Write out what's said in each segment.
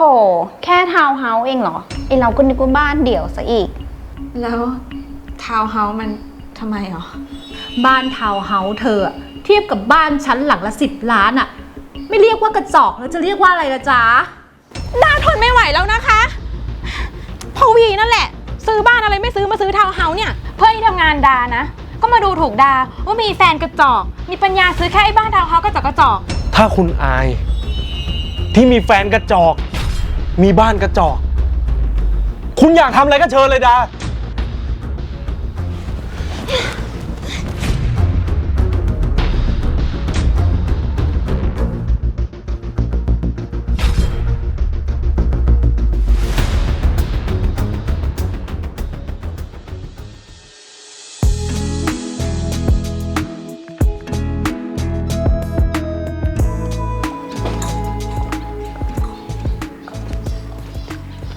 โถแค่ทาวน์เฮาส์เองเหรอ ไอเราก็นึกว่าบ้านเดี่ยวซะอีก แล้วทาวน์เฮาส์มันทำไมหรอ บ้านทาวน์เฮาส์เธออะเทียบกับบ้านชั้นหลังละสิบล้านอะไม่เรียกว่ากระจอกแล้วจะเรียกว่าอะไรละจ๊ะดาทนไม่ไหวแล้วนะคะพอวีนั่นแหละ ซื้อบ้านอะไรไม่ซื้อมาซื้อทาวน์เฮาส์เนี่ย เพื่อนที่ทำงานดานะ ก็มาดูถูกดาว่ามีแฟนกระจอก มีปัญญาซื้อแค่ไอ้บ้านทาวน์เฮาส์กระจอกกระจอก ถ้าคุณอายที่มีแฟนกระจอก มีบ้านกระจอก คุณอยากทำอะไรก็เชิญเลยดา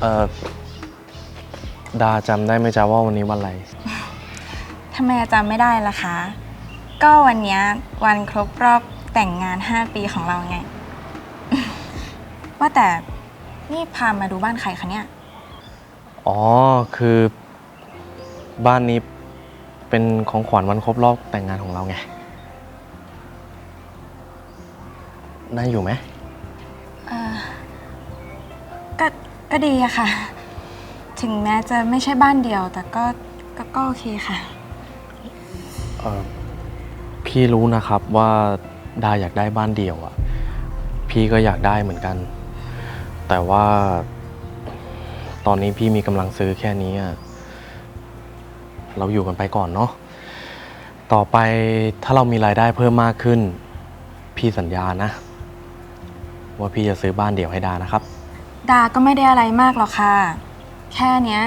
เอ่อดาจำได้ไหมจ๊ะว่าวันนี้วันอะไร ทำไมจำไม่ได้ล่ะคะ ก็วันเนี้ยวันครบรอบแต่งงาน 5 ปีของเราไง ว่าแต่นี่พามาดูบ้านใครคะเนี่ย อ๋อ คือบ้านนี้เป็นของขวัญวันครบรอบแต่งงานของเราไงน่าอยู่ไหม ก็ดีอะค่ะ ถึงแม้จะไม่ใช่บ้านเดียว แต่ก็ก็ก็โอเคค่ะ เอ่อพี่รู้นะครับว่าดาอยากได้บ้านเดี่ยวอะพี่ก็อยากได้เหมือนกัน แต่ว่า ตอนนี้พี่มีกำลังซื้อแค่นี้อะเราอยู่กันไปก่อนเนาะต่อไปถ้าเรามีรายได้เพิ่มมากขึ้น พี่สัญญานะ ว่าพี่จะซื้อบ้านเดี่ยวให้ดานะครับ ดาก็ไม่ได้อะไรมากหรอกค่ะ แค่เนี้ย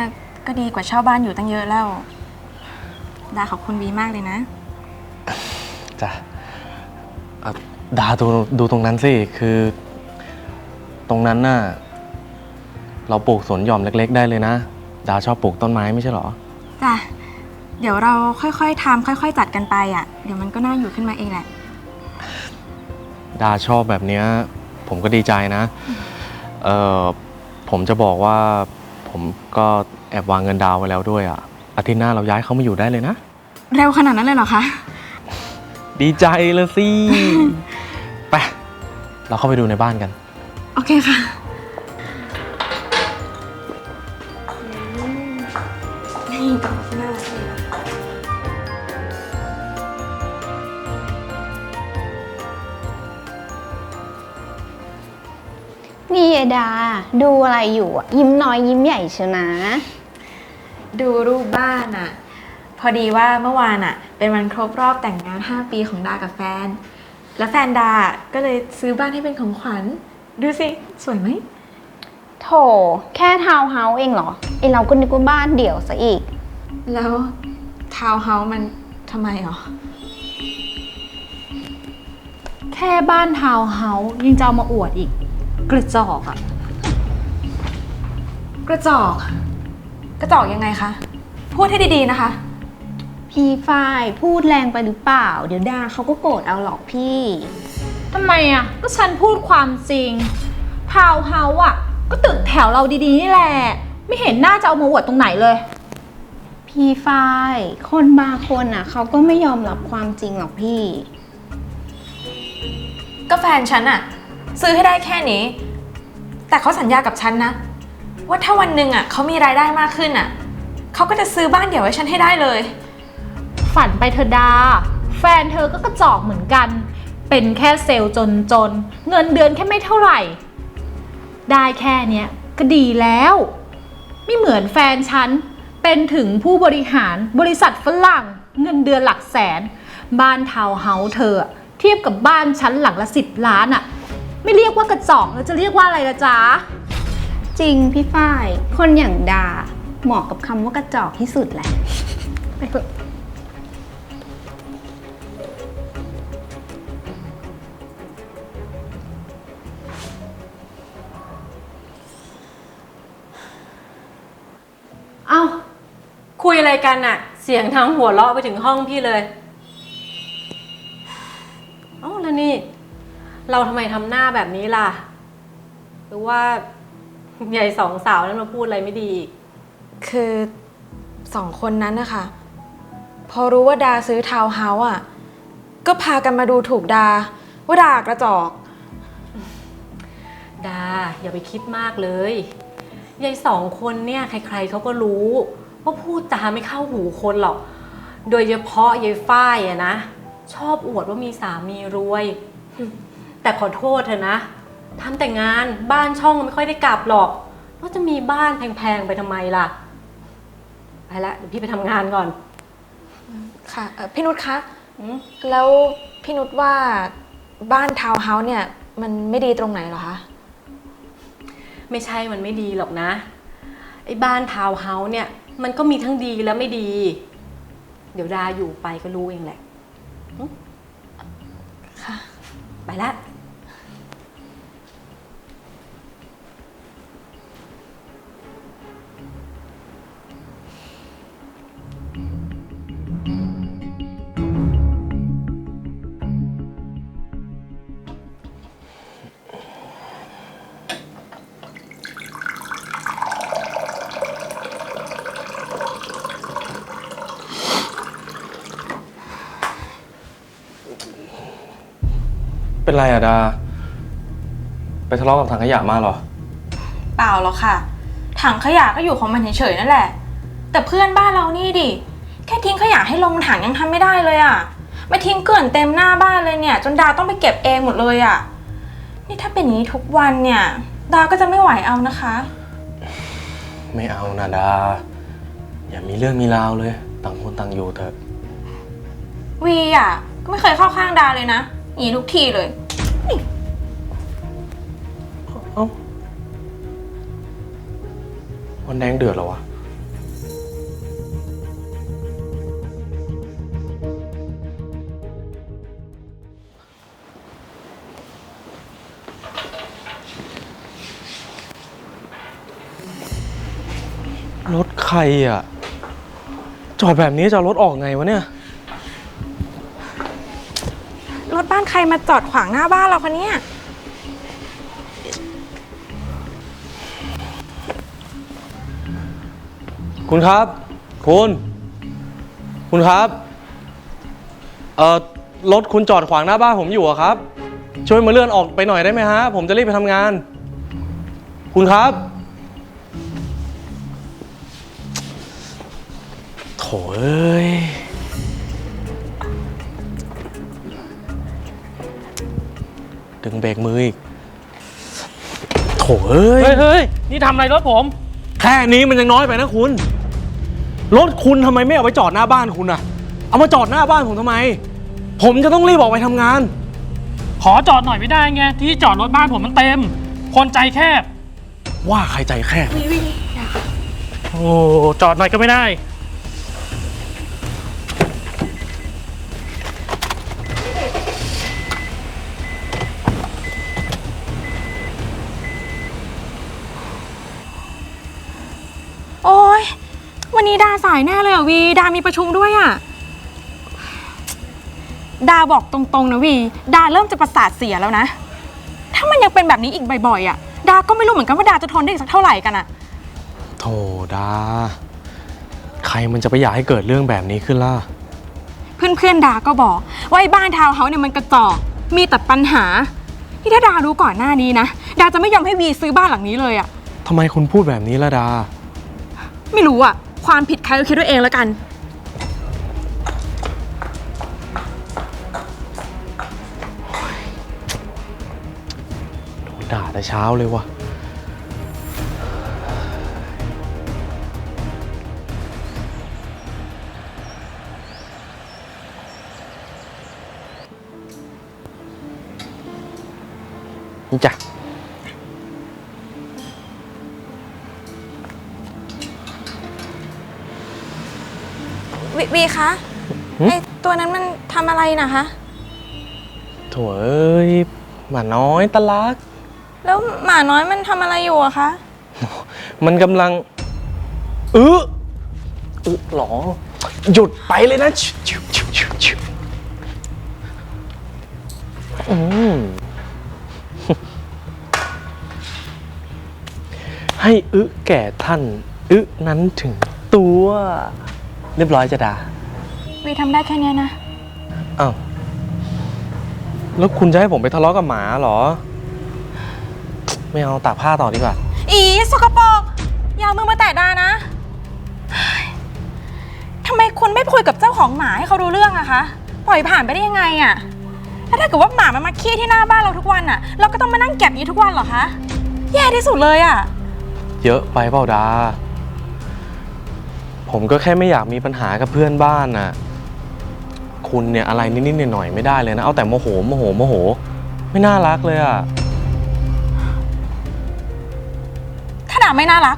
ก็ดีกว่าเช่าบ้านอยู่ตั้งเยอะแล้ว ดาขอบคุณวีมากเลยนะ จ้ะเอ่อดาดูดูตรงนั้นสิ คือ ตรงนั้นน่ะ เราปลูกสวนหย่อมเล็ก ๆ ได้เลยนะ ดาชอบปลูกต้นไม้ไม่ใช่เหรอ จ้ะ เดี๋ยวเราค่อยๆทำค่อย ๆ จัดกันไปอะ เดี๋ยวมันก็น่าอยู่ขึ้นมาเองแหละ ดาชอบแบบเนี้ย ผมก็ดีใจนะ เอ่อผมจะบอกว่าผมก็แอบวางเงินดาวไว้แล้วด้วยอะอาทิตย์หน้าเราย้ายเขามาอยู่ได้เลยนะ เร็วขนาดนั้นเลยเหรอคะ ดีใจเลยสิ ไป เราเข้าไปดูในบ้านกัน โอเคค่ะ ดาดูอะไรอยู่อะยิ้มน้อยยิ้มใหญ่เชียวนะ ดูรูปบ้านอะพอดีว่าเมื่อวานอะเป็นวันครบรอบแต่งงาน 5 ปีของดากับแฟน แล้วแฟนดาก็เลยซื้อบ้านให้เป็นของขวัญ ดูสิ สวยไหมโถ แค่ทาวน์เฮาส์เองเหรอไอเราก็นึกว่าบ้านเดี่ยวซะอีก แล้วทาวน์เฮาส์มันทำไมหรอ แค่บ้านทาวน์เฮาส์ยังจะเอามาอวดอีก กระจอกอะ กระจอก กระจอกยังไงคะ พูดให้ดีๆนะคะ พี่ฝ้ายพูดแรงไปหรือเปล่า เดี๋ยวดาเขาก็โกรธเอาหรอกพี่ ทำไมอะก็ฉันพูดความจริงทาวน์เฮาส์อะก็ตึกแถวเราดีๆนี่แหละ ไม่เห็นน่าจะเอามาอวดตรงไหนเลย พี่ฝ้ายคนบางคนอะเขาก็ไม่ยอมรับความจริงหรอกพี่ ก็แฟนฉันอะซื้อให้ได้แค่นี้ แต่เขาสัญญากับฉันนะ ว่าถ้าวันหนึ่งอะเขามีรายได้มากขึ้นอะเขาก็จะซื้อบ้านเดี่ยวให้ฉันให้ได้เลย ฝันไปเธอดา แฟนเธอก็กระจอกเหมือนกัน เป็นแค่เซลล์จนๆเงินเดือนแค่ไม่เท่าไหร่ ได้แค่เนี้ยก็ดีแล้ว ไม่เหมือนแฟนฉัน เป็นถึงผู้บริหารบริษัทฝรั่ง เงินเดือนหลักแสน บ้านทาวน์เฮาส์เธอ เทียบกับบ้านชั้นหลังละสิบล้านอะไม่เรียกว่ากระจอกแล้วจะเรียกว่าอะไรละจ๊ะ จริงพี่ฝ้าย คนอย่างดาเหมาะกับคำว่ากระจอกที่สุดแหละ ไปเถอะเอ้า คุยอะไรกันอะเสียงทั้งหัวเราะไปถึงห้องพี่เลยเอ้าแล้วนี่ เราทำไมทำหน้าแบบนี้ล่ะ หรือว่า ใหญ่สองสาวนั้นมาพูดอะไรไม่ดีอีก คือสองคนนั้นนะคะ พอรู้ว่าดาซื้อทาวน์เฮาส์อะ ก็พากันมาดูถูกดา ว่าดากระจอก ดา อย่าไปคิดมากเลยยายสองคนเนี่ยใครๆเขาก็รู้ ว่าพูดจาไม่เข้าหูคนหรอก โดยเฉพาะยายฝ้ายอะนะ ชอบอวดว่ามีสามีรวย แต่ขอโทษเถอะนะ ทำแต่งานบ้านช่องไม่ค่อยได้กลับหรอกว่าจะมีบ้านแพงๆไปทำไมล่ะ ไปละเดี๋ยวพี่ไปทำงานก่อน ค่ะเอ่อพี่นุชคะอืม แล้วพี่นุชว่าบ้านทาวน์เฮาส์เนี่ย มันไม่ดีตรงไหนเหรอคะ ไม่ใช่มันไม่ดีหรอกนะ ไอ้บ้านทาวน์เฮาส์เนี่ย มันก็มีทั้งดีและไม่ดี เดี๋ยวดาอยู่ไปก็รู้เองแหละหึค่ะ ไปละ เป็นไรอะดา ไปทะเลาะกับถังขยะมาเหรอ เปล่าหรอกค่ะ ถังขยะก็อยู่ของมันเฉยๆนั่นแหละ แต่เพื่อนบ้านเรานี่ดิ แค่ทิ้งขยะให้ลงถังยังทำไม่ได้เลยอะ่ะมาทิ้งเกลื่อนเต็มหน้าบ้านเลยเนี่ย จนดาต้องไปเก็บเองหมดเลยอะ่ะนี่ถ้าเป็นอย่างนี้ทุกวันเนี่ย ดาก็จะไม่ไหวเอานะคะ ไม่เอานะดา อย่ามีเรื่องมีราวเลย ต่างคนต่างอยู่เถอะ วีอะก็ไม่เคยเข้าข้างดาเลยนะหนีทุกทีเลย เอ้าวันแดงเดือดเหรอวะ รถใครอะ จอดแบบนี้จะเอารถออกไงวะเนี่ย รถบ้าน ใครมาจอดขวางหน้าบ้านเราคะเนี่ย คุณครับ คุณ คุณครับ เอ่อ รถคุณจอดขวางหน้าบ้านผมอยู่อะครับ ช่วยมาเลื่อนออกไปหน่อยได้ไหมฮะ ผมจะรีบไปทำงาน คุณครับ โถเอ้ย ดึงเบรกมืออีกโถเอ้ย เฮ้ยเฮ้ยนี่ทำอะไรรถผม แค่นี้มันยังน้อยไปนะคุณ รถคุณทำไมไม่เอาไปจอดหน้าบ้านคุณอะเอามาจอดหน้าบ้านผมทำไม ผมจะต้องรีบออกไปทำงาน ขอจอดหน่อยไม่ได้ไง ที่จอดรถบ้านผมมันเต็ม คนใจแคบ ว่าใครใจแคบ โอ้จอดหน่อยก็ไม่ได้ ดาสายแน่เลยอะวี ดามีประชุมด้วยอะ ดาบอกตรงๆนะวี ดาเริ่มจะประสาทเสียแล้วนะ ถ้ามันยังเป็นแบบนี้อีกบ่อยๆอะ ดาก็ไม่รู้เหมือนกันว่าดาจะทนได้อีกสักเท่าไหร่กันอะโถดา ใครมันจะไปอยากให้เกิดเรื่องแบบนี้ขึ้นล่ะ เพื่อนๆดาก็บอกว่าไอ้บ้านทาวน์เฮาส์เนี่ยมันกระจอก มีแต่ปัญหา ที่ถ้าดารู้ก่อนหน้านี้นะ ดาจะไม่ยอมให้วีซื้อบ้านหลังนี้เลยอะ ทำไมคุณพูดแบบนี้ล่ะดา ไม่รู้อะ ความผิดใครก็คิดด้วยเองแล้วกัน โดนด่าแต่เช้าเลยวะนี่จ้ะ ววีคะหึ ไอตัวนั้นมันทำอะไรนะคะ โถเอ้ยหมาน้อยตะลัก แล้วหมาน้อยมันทำอะไรอยู่อะคะ มันกำลังเออเออหรอ หยุดไปเลยนะชิวชิวชิวชิวชิวอืมให้อึแก่ท่าน อึนั้นถึงตัว เรียบร้อยจะดาวีทำได้แค่เนี้ยนะ อ้าวแล้วคุณจะให้ผมไปทะเลาะกับหมาเหรอ ไม่เอาตากผ้าต่อดีกว่า อีสกปรกอย่าเอามือมาแตะดานะเฮ้ยทำไมคุณไม่คุยกับเจ้าของหมาให้เขารู้เรื่องอะคะ ปล่อยผ่านไปได้ยังไงอะแล้วถ้าเกิดว่าหมามันมาขี้ที่หน้าบ้านเราทุกวันอะเราก็ต้องมานั่งเก็บอย่างนี้ทุกวันเหรอคะ แย่ที่สุดเลยอะ เยอะไปเปล่าดา ผมก็แค่ไม่อยากมีปัญหากับเพื่อนบ้านน่ะ คุณเนี่ยอะไรนิดๆหน่อยๆไม่ได้เลยนะ เอาแต่โมโหโมโหโมโห ไม่น่ารักเลยอะ ถ้าด่าไม่น่ารัก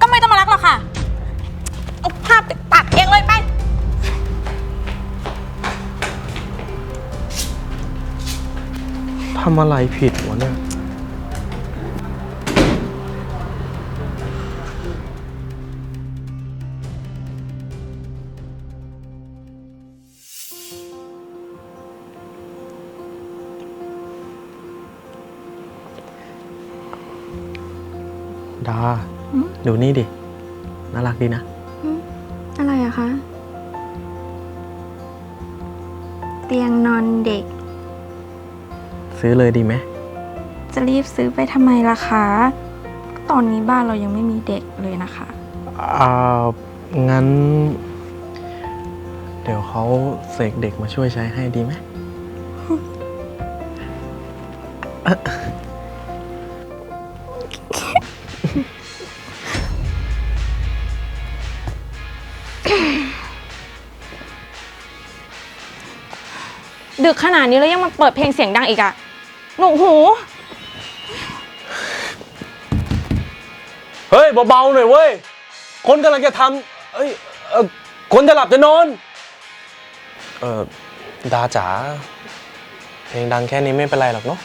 ก็ไม่ต้องมารักหรอกค่ะ เอาภาพไปตัดเองเลยไป ทำอะไรผิดวะเนี่ยด ดูนี่ดิ น่ารักดีนะ อะไรอะคะ เตียงนอนเด็ก ซื้อเลยดีไหม จะรีบซื้อไปทำไมล่ะคะ ตอนนี้บ้านเรายังไม่มีเด็กเลยนะคะ อ่า งั้น เดี๋ยวเขาเสกเด็กมาช่วยใช้ให้ดีไหม ดึกขนาดนี้แล้วยังมาเปิดเพลงเสียงดังอีกอะหนูหู เฮ้ยเบาๆหน่อยเว้ย คนกำลังจะทำเอ้ยเออคนจะหลับจะนอน เออดาจ๋า เพลงดังแค่นี้ไม่เป็นไรหรอกเนาะ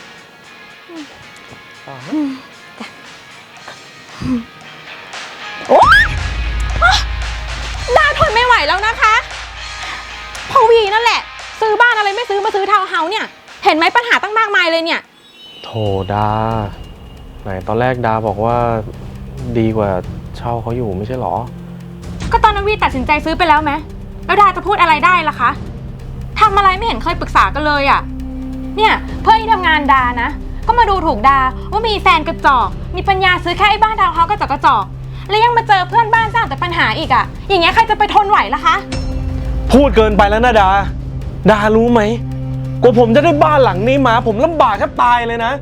ดาทนไม่ไหวแล้วนะคะ พอวีนั่นแหละ ซื้อบ้านอะไรไม่ซื้อมาซื้อทาวน์เฮาส์เนี่ย เห็นไหมปัญหาตั้งมากมายเลยเนี่ย โถดา ไหนตอนแรกดาบอกว่าดีกว่าเช่าเขาอยู่ไม่ใช่หรอ ก็ตอนนั้นวีตัดสินใจซื้อไปแล้วไหมแล้วดาจะพูดอะไรได้ล่ะคะทำอะไรไม่เห็นเคยปรึกษากันเลยอะเนี่ยเพื่อนที่ทำงานดานะ ก็มาดูถูกดาว่ามีแฟนกระจอก มีปัญญาซื้อแค่ไอ้บ้านทาวน์เฮาส์กระจอกกระจอก แล้วยังมาเจอเพื่อนบ้านสร้างแต่ปัญหาอีกอะอย่างเงี้ยใครจะไปทนไหวล่ะคะ พูดเกินไปแล้วนะดา ดารู้ไหมกว่าผมจะได้บ้านหลังนี้มา ผมลำบากแทบตายเลยนะ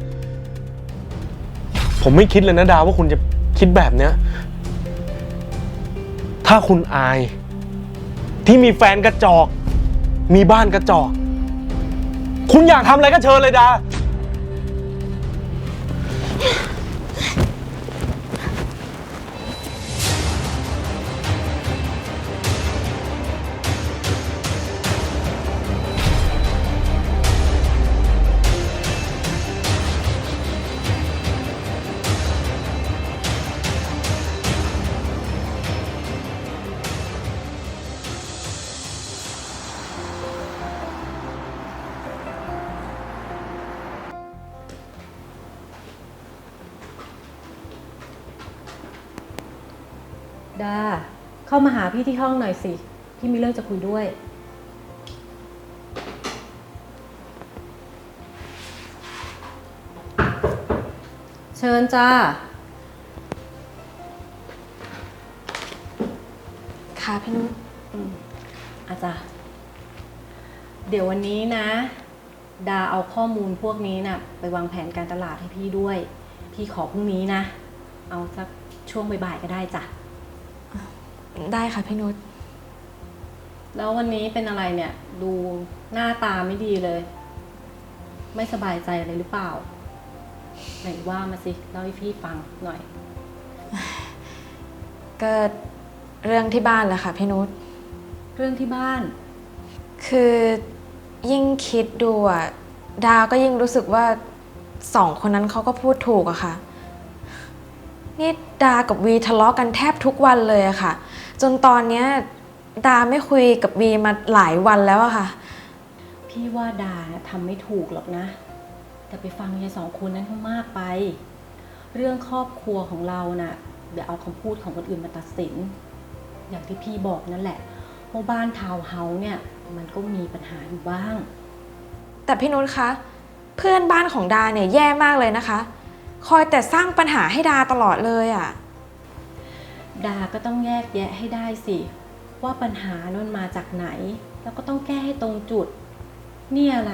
ผมไม่คิดเลยนะดาว่าคุณจะคิดแบบเนี้ย ถ้าคุณอาย ที่มีแฟนกระจอก มีบ้านกระจอก คุณอยากทำอะไรก็เชิญเลยดาามาหาพี่ที่ห้องหน่อยสิ พี่มีเรื่องจะคุยด้วย เชิญจ้า ค่ะพี่นุชอาจารย์เดี๋ยววันนี้นะ ดาเอาข้อมูลพวกนี้นะ่ะไปวางแผนการตลาดให้พี่ด้วย พี่ขอพรุ่งนี้นะ เอาสักช่วงบ่ายๆก็ได้จ้ะ ได้ค่ะพี่นุชแล้ววันนี้เป็นอะไรเนี่ย ดูหน้าตาไม่ดีเลย ไม่สบายใจอะไรหรือเปล่า ไหนว่ามาสิเล่าให้พี่ฟังหน่อย ก็เรื่องที่บ้านแหละค่ะพี่นุชเรื่องที่บ้าน คือยิ่งคิดดูอะดาก็ยิ่งรู้สึกว่าสองคนนั้นเขาก็พูดถูกอะค่ะ นี่ดากับวีทะเลาะกันแทบทุกวันเลยอะค่ะ จนตอนเนี้ยดาไม่คุยกับวีมาหลายวันแล้วอะค่ะ พี่ว่าดาเนี่ยทำไม่ถูกหรอกนะ แต่ไปฟังยายสองคนนั้นเขามากไป เรื่องครอบครัวของเราน่ะอย่าเอาคำพูดของคนอื่นมาตัดสิน อย่างที่พี่บอกนั่นแหละว่าบ้านทาวน์เฮาส์เนี่ยมันก็มีปัญหาอยู่บ้าง แต่พี่นุชคะ เพื่อนบ้านของดาเนี่ยแย่มากเลยนะคะ คอยแต่สร้างปัญหาให้ดาตลอดเลยอะ่ะ ดาก็ต้องแยกแยะให้ได้สิ ว่าปัญหานั้นมาจากไหน แล้วก็ต้องแก้ให้ตรงจุด นี่อะไร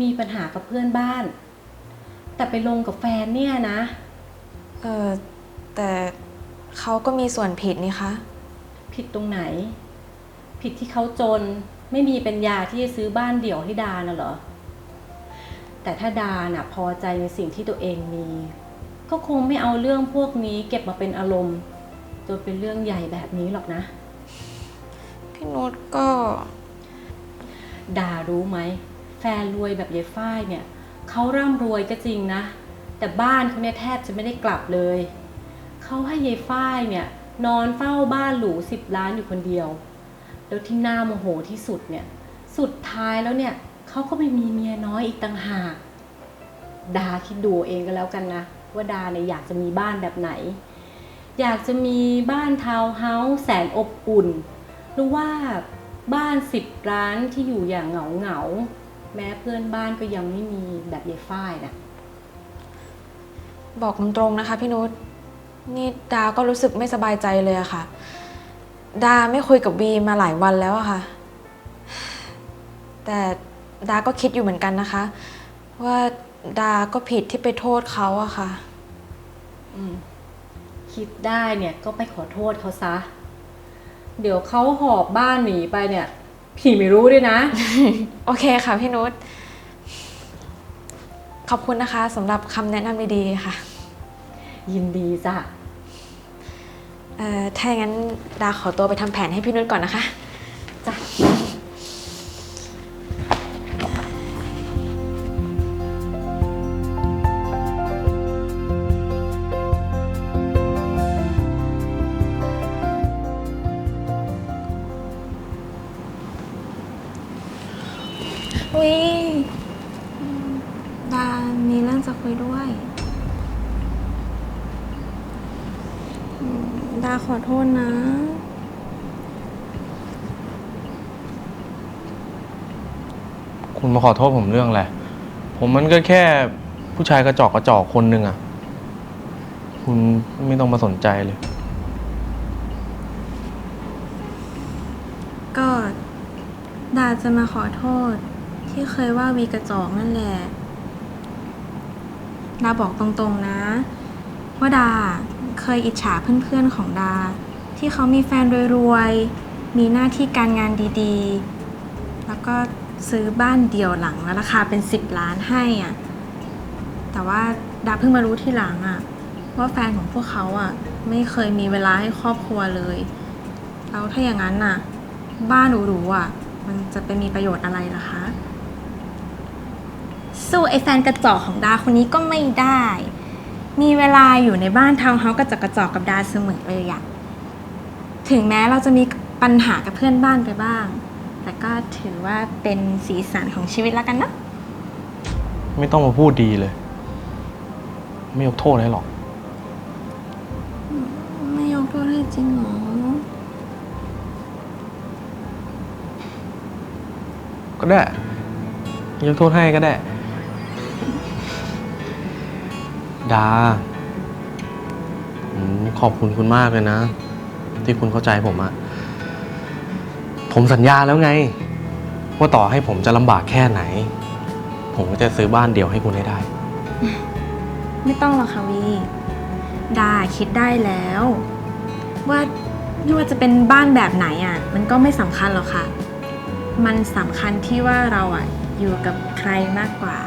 มีปัญหากับเพื่อนบ้าน แต่ไปลงกับแฟนเนี่ยนะ เออแต่เขาก็มีส่วนผิดนี่คะ ผิดตรงไหน ผิดที่เขาจนไม่มีปัญญาที่จะซื้อบ้านเดี่ยวให้ดาน่ะเหรอ แต่ถ้าดาน่ะพอใจในสิ่งที่ตัวเองมี ก็คงไม่เอาเรื่องพวกนี้เก็บมาเป็นอารมณ์ จนเป็นเรื่องใหญ่แบบนี้หรอกนะ พี่นุชก็ ดารู้ไหม แฟนรวยแบบยายฝ้ายเนี่ยเขาร่ำรวยก็จริงนะ แต่บ้านเขาเนี่ยแทบจะไม่ได้กลับเลย เขาให้ยายฝ้ายเนี่ย นอนเฝ้าบ้านหรูสิบล้านอยู่คนเดียว แล้วที่น่าโมโหที่สุดเนี่ย สุดท้ายแล้วเนี่ยเขาก็ไปมีเมียน้อยอีกต่างหาก ดาคิดดูเองก็แล้วกันนะ ว่าดาเนี่ยอยากจะมีบ้านแบบไหน อยากจะมีบ้านทาวน์เฮาส์แสนอบอุ่น หรือว่าบ้านสิบร้านที่อยู่อย่างเหงาเหงาๆแม้เพื่อนบ้านก็ยังไม่มีแบบยายฝ้ายนะบอกตรงๆนะคะพี่นุชนี่ดาก็รู้สึกไม่สบายใจเลยอะค่ะ ดาไม่คุยกับวีมาหลายวันแล้วอะค่ะ แต่ดาก็คิดอยู่เหมือนกันนะคะ ว่าดาก็ผิดที่ไปโทษเขาอะค่ะ อืม คิดได้เนี่ยก็ไปขอโทษเขาซะ เดี๋ยวเขาหอบบ้านหนีไปเนี่ยพี่ไม่รู้ด้วยนะ โอเคค่ะพี่นุชขอบคุณนะคะสำหรับคำแนะนำดีๆค่ะ ยินดีจ้ะเอ่อถ้าอย่างนั้นดาขอตัวไปทำแผนให้พี่นุชก่อนนะคะ จ้ะ คุณมาขอโทษผมเรื่องอะไร ผมมันก็แค่ผู้ชายกระจอกกระจอกคนหนึ่งอะคุณไม่ต้องมาสนใจเลย ก็ดาจะมาขอโทษ ที่เคยว่าวีกระจอกนั่นแหละดาบอกตรงๆนะ ว่าดาเคยอิจฉาเพื่อนๆของดา ที่เขามีแฟนรวยๆ มีหน้าที่การงานดีๆ แล้วก็ ซื้อบ้านเดี่ยวหลังแล้วราคาเป็น10ล้านให้อะ แต่ว่าดาเพิ่งมารู้ที่หลังอะ ว่าแฟนของพวกเขาอะ ไม่เคยมีเวลาให้ครอบครัวเลย แล้วถ้าอย่างนั้นน่ะ บ้านหรูๆอะ มันจะไปมีประโยชน์อะไรล่ะคะ สู้ไอ้แฟนกระจอกของดาคนนี้ก็ไม่ได้ มีเวลาอยู่ในบ้านทาวน์เฮาส์กระจอกกระจอกกับดาเสมอเลยอะ ถึงแม้เราจะมีปัญหากับเพื่อนบ้านไปบ้าง แต่ก็ถือว่าเป็นสีสันของชีวิตแล้วกันนะไม่ต้องมาพูดดีเลย ไม่ยกโทษให้หรอก ไม่ยกโทษให้จริงหรอ ก็ได้ ยกโทษให้ก็ได้ ดาอืมขอบคุณคุณมากเลยนะ ที่คุณเข้าใจผมอะ ผมสัญญาแล้วไง ว่าต่อให้ผมจะลำบากแค่ไหน ผมก็จะซื้อบ้านเดี่ยวให้คุณให้ได้ ไม่ต้องหรอกค่ะวีดาคิดได้แล้ว ว่าไม่ว่าจะเป็นบ้านแบบไหนอะ มันก็ไม่สำคัญหรอกค่ะ มันสำคัญที่ว่าเราอะอยู่กับใครมากกว่า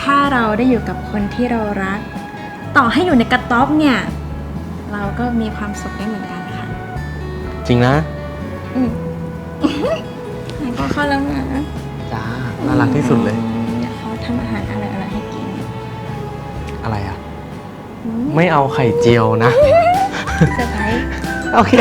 ถ้าเราได้อยู่กับคนที่เรารัก ต่อให้อยู่ในกระต๊อบเนี่ย เราก็มีความสุขได้เหมือนกันค่ะ จริงนะ อืมไหนก็เข้าแล้วนะจ้าน่ารักที่สุดเลย เดี๋ยวเขาทำอาหารอร่อยๆให้กินอะไรอะไม่เอาไข่เจียวนะ เซอร์ไพรส์ โอเค